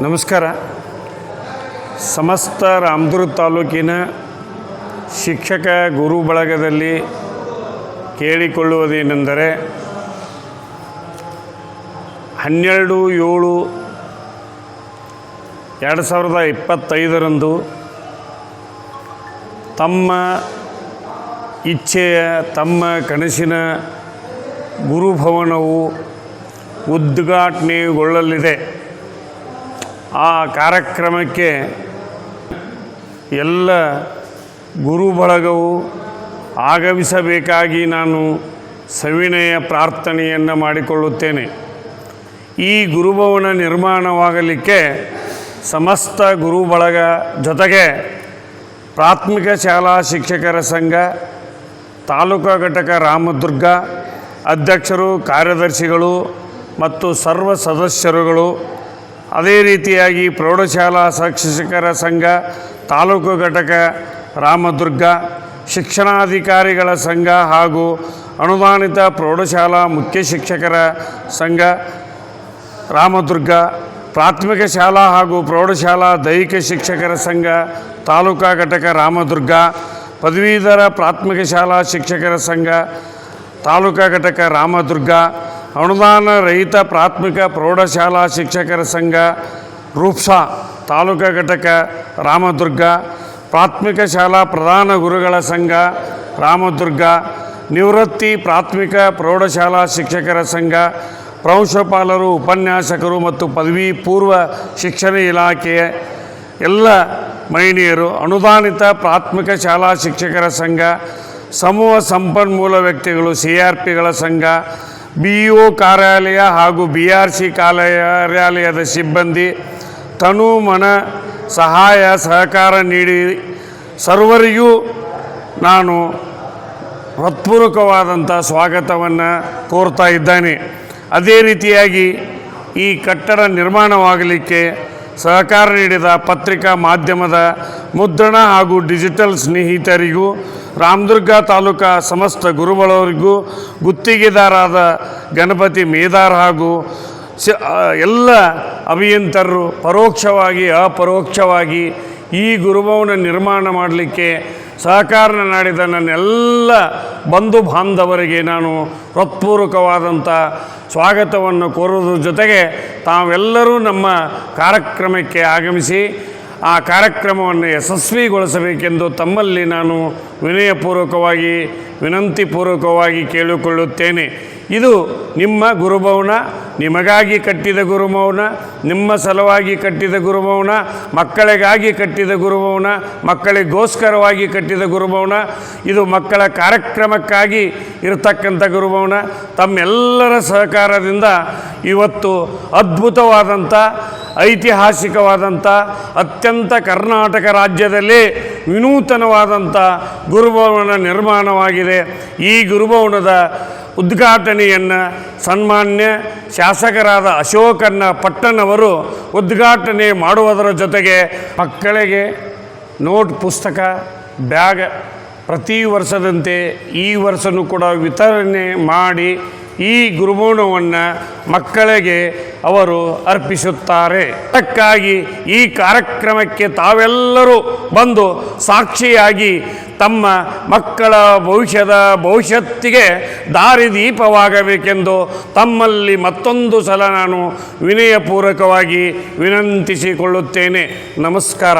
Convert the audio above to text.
ನಮಸ್ಕಾರ. ಸಮಸ್ತ ರಾಮದುರ್ಗ ತಾಲೂಕಿನ ಶಿಕ್ಷಕ ಗುರು ಬಳಗದಲ್ಲಿ ಕೇಳಿಕೊಳ್ಳುವುದೇನೆಂದರೆ, ಹನ್ನೆರಡು ಏಳು ಎರಡು ಸಾವಿರದ ಇಪ್ಪತ್ತೈದರಂದು ತಮ್ಮ ಇಚ್ಛೆಯ, ತಮ್ಮ ಕನಸಿನ ಗುರುಭವನವು ಉದ್ಘಾಟನೆಗೊಳ್ಳಲಿದೆ. ಆ ಕಾರ್ಯಕ್ರಮಕ್ಕೆ ಎಲ್ಲ ಗುರು ಬಳಗವು ಆಗಮಿಸಬೇಕಾಗಿ ನಾನು ಸವಿನಯ ಪ್ರಾರ್ಥನೆಯನ್ನು ಮಾಡಿಕೊಳ್ಳುತ್ತೇನೆ. ಈ ಗುರುಭವನ ನಿರ್ಮಾಣವಾಗಲಿಕ್ಕೆ ಸಮಸ್ತ ಗುರು ಬಳಗ ಜೊತೆಗೆ ಪ್ರಾಥಮಿಕ ಶಾಲಾ ಶಿಕ್ಷಕರ ಸಂಘ, ತಾಲೂಕಾ ಘಟಕ ರಾಮದುರ್ಗ, ಅಧ್ಯಕ್ಷರು, ಕಾರ್ಯದರ್ಶಿಗಳು ಮತ್ತು ಸರ್ವ ಸದಸ್ಯರುಗಳು ಅದೇ ರೀತಿಯಾಗಿ ಪ್ರೌಢಶಾಲಾ ಶಿಕ್ಷಕರ ಸಂಘ, ತಾಲೂಕು ಘಟಕ, ರಾಮದುರ್ಗ, ಶಿಕ್ಷಣಾಧಿಕಾರಿಗಳ ಸಂಘ ಹಾಗೂ ಅನುದಾನಿತ ಪ್ರೌಢಶಾಲಾ ಮುಖ್ಯ ಶಿಕ್ಷಕರ ಸಂಘ, ರಾಮದುರ್ಗ, ಪ್ರಾಥಮಿಕ ಶಾಲಾ ಹಾಗೂ ಪ್ರೌಢಶಾಲಾ ದೈಹಿಕ ಶಿಕ್ಷಕರ ಸಂಘ, ತಾಲೂಕಾ ಘಟಕ, ರಾಮದುರ್ಗ, ಪದವೀಧರ ಪ್ರಾಥಮಿಕ ಶಾಲಾ ಶಿಕ್ಷಕರ ಸಂಘ, ತಾಲೂಕಾ ಘಟಕ, ರಾಮದುರ್ಗ ಅನುದಾನ ರಹಿತ ಪ್ರಾಥಮಿಕ ಪ್ರೌಢಶಾಲಾ ಶಿಕ್ಷಕರ ಸಂಘ, ರೂಪ್ಸಾ ತಾಲೂಕಾ ಘಟಕ, ರಾಮದುರ್ಗ, ಪ್ರಾಥಮಿಕ ಶಾಲಾ ಪ್ರಧಾನ ಗುರುಗಳ ಸಂಘ, ರಾಮದುರ್ಗ, ನಿವೃತ್ತಿ ಪ್ರಾಥಮಿಕ ಪ್ರೌಢಶಾಲಾ ಶಿಕ್ಷಕರ ಸಂಘ ಪ್ರಾಂಶುಪಾಲರು ಉಪನ್ಯಾಸಕರು ಮತ್ತು ಪದವಿ ಪೂರ್ವ ಶಿಕ್ಷಣ ಇಲಾಖೆಯ ಎಲ್ಲ ಮಹಿಳೆಯರು ಅನುದಾನಿತ ಪ್ರಾಥಮಿಕ ಶಾಲಾ ಶಿಕ್ಷಕರ ಸಂಘ, ಸಮೂಹ ಸಂಪನ್ಮೂಲ ವ್ಯಕ್ತಿಗಳು, ಸಿ ಆರ್ ಪಿಗಳ ಸಂಘ ಬಿ ಒ ಕಾರ್ಯಾಲಯ ಹಾಗೂ ಬಿ ಆರ್ ಸಿ ಕಾರ್ಯಾಲಯದ ಸಿಬ್ಬಂದಿ ತನು ಮನ ಸಹಾಯ ಸಹಕಾರ ನೀಡಿ ಸರ್ವರಿಗೂ ನಾನು ಹೃತ್ಪೂರ್ವಕವಾದಂಥ ಸ್ವಾಗತವನ್ನು ಕೋರ್ತಾ ಇದ್ದಾನೆ. ಅದೇ ರೀತಿಯಾಗಿ ಈ ಕಟ್ಟಡ ನಿರ್ಮಾಣವಾಗಲಿಕ್ಕೆ ಸಹಕಾರ ನೀಡಿದ ಪತ್ರಿಕಾ ಮಾಧ್ಯಮದ ಮುದ್ರಣ ಹಾಗೂ ಡಿಜಿಟಲ್ ಸ್ನೇಹಿತರಿಗೂ ರಾಮದುರ್ಗ ತಾಲೂಕಾ ಸಮಸ್ತ ಗುರುಗಳವರಿಗೂ ಗುತ್ತಿಗೆದಾರಾದ ಗಣಪತಿ ಮೇದಾರ್ ಹಾಗೂ ಎಲ್ಲ ಅಭಿಯಂತರರು ಪರೋಕ್ಷವಾಗಿ, ಅಪರೋಕ್ಷವಾಗಿ ಈ ಗುರುಭವನ ನಿರ್ಮಾಣ ಮಾಡಲಿಕ್ಕೆ ಸಹಕಾರ ನಾಡಿದ ನನ್ನೆಲ್ಲ ಬಂಧು ಬಾಂಧವರಿಗೆ ನಾನು ಹೃತ್ಪೂರ್ವಕವಾದಂಥ ಸ್ವಾಗತವನ್ನು ಕೋರುವುದ್ರ ಜೊತೆಗೆ ತಾವೆಲ್ಲರೂ ನಮ್ಮ ಕಾರ್ಯಕ್ರಮಕ್ಕೆ ಆಗಮಿಸಿ ಆ ಕಾರ್ಯಕ್ರಮವನ್ನು ಯಶಸ್ವಿಗೊಳಿಸಬೇಕೆಂದು ತಮ್ಮಲ್ಲಿ ನಾನು ವಿನಯಪೂರ್ವಕವಾಗಿ, ವಿನಂತಿಪೂರ್ವಕವಾಗಿ ಕೇಳಿಕೊಳ್ಳುತ್ತೇನೆ. ಇದು ನಿಮ್ಮ ಗುರುಭವನ ನಿಮಗಾಗಿ ಕಟ್ಟಿದ ಗುರುಮೌನ, ನಿಮ್ಮ ಸಲುವಾಗಿ ಕಟ್ಟಿದ ಗುರುಭವನ ಮಕ್ಕಳಿಗಾಗಿ ಕಟ್ಟಿದ ಗುರುಭವನ ಮಕ್ಕಳಿಗೋಸ್ಕರವಾಗಿ ಕಟ್ಟಿದ ಗುರುಭವನ ಇದು ಮಕ್ಕಳ ಕಾರ್ಯಕ್ರಮಕ್ಕಾಗಿ ಇರತಕ್ಕಂಥ ಗುರುಭವನ ತಮ್ಮೆಲ್ಲರ ಸಹಕಾರದಿಂದ ಇವತ್ತು ಅದ್ಭುತವಾದಂಥ, ಐತಿಹಾಸಿಕವಾದಂಥ, ಅತ್ಯಂತ ಕರ್ನಾಟಕ ರಾಜ್ಯದಲ್ಲಿ ವಿನೂತನವಾದಂಥ ಗುರುಭವನ ನಿರ್ಮಾಣವಾಗಿದೆ. ಈ ಗುರುಭವನದ ಉದ್ಘಾಟನೆಯನ್ನು ಸನ್ಮಾನ್ಯ ಶಾಸಕರಾದ ಅಶೋಕನ್ನ ಪಟ್ಟಣವರು ಉದ್ಘಾಟನೆ ಮಾಡುವುದರ ಜೊತೆಗೆ ಮಕ್ಕಳಿಗೆ ನೋಟ್ ಪುಸ್ತಕ, ಬ್ಯಾಗ್ ಪ್ರತಿ ವರ್ಷದಂತೆ ಈ ವರ್ಷನೂ ಕೂಡ ವಿತರಣೆ ಮಾಡಿ ಈ ಗುರುಬೋಣವನ್ನು ಮಕ್ಕಳಿಗೆ ಅವರು ಅರ್ಪಿಸುತ್ತಾರೆ. ಅದಕ್ಕಾಗಿ ಈ ಕಾರ್ಯಕ್ರಮಕ್ಕೆ ತಾವೆಲ್ಲರೂ ಬಂದು ಸಾಕ್ಷಿಯಾಗಿ ತಮ್ಮ ಮಕ್ಕಳ ಭವಿಷ್ಯದ ಭವಿಷ್ಯತ್ತಿಗೆ ದಾರಿದೀಪವಾಗಬೇಕೆಂದು ತಮ್ಮಲ್ಲಿ ಮತ್ತೊಂದು ಸಲ ನಾನು ವಿನಯಪೂರ್ವಕವಾಗಿ ವಿನಂತಿಸಿಕೊಳ್ಳುತ್ತೇನೆ. ನಮಸ್ಕಾರ.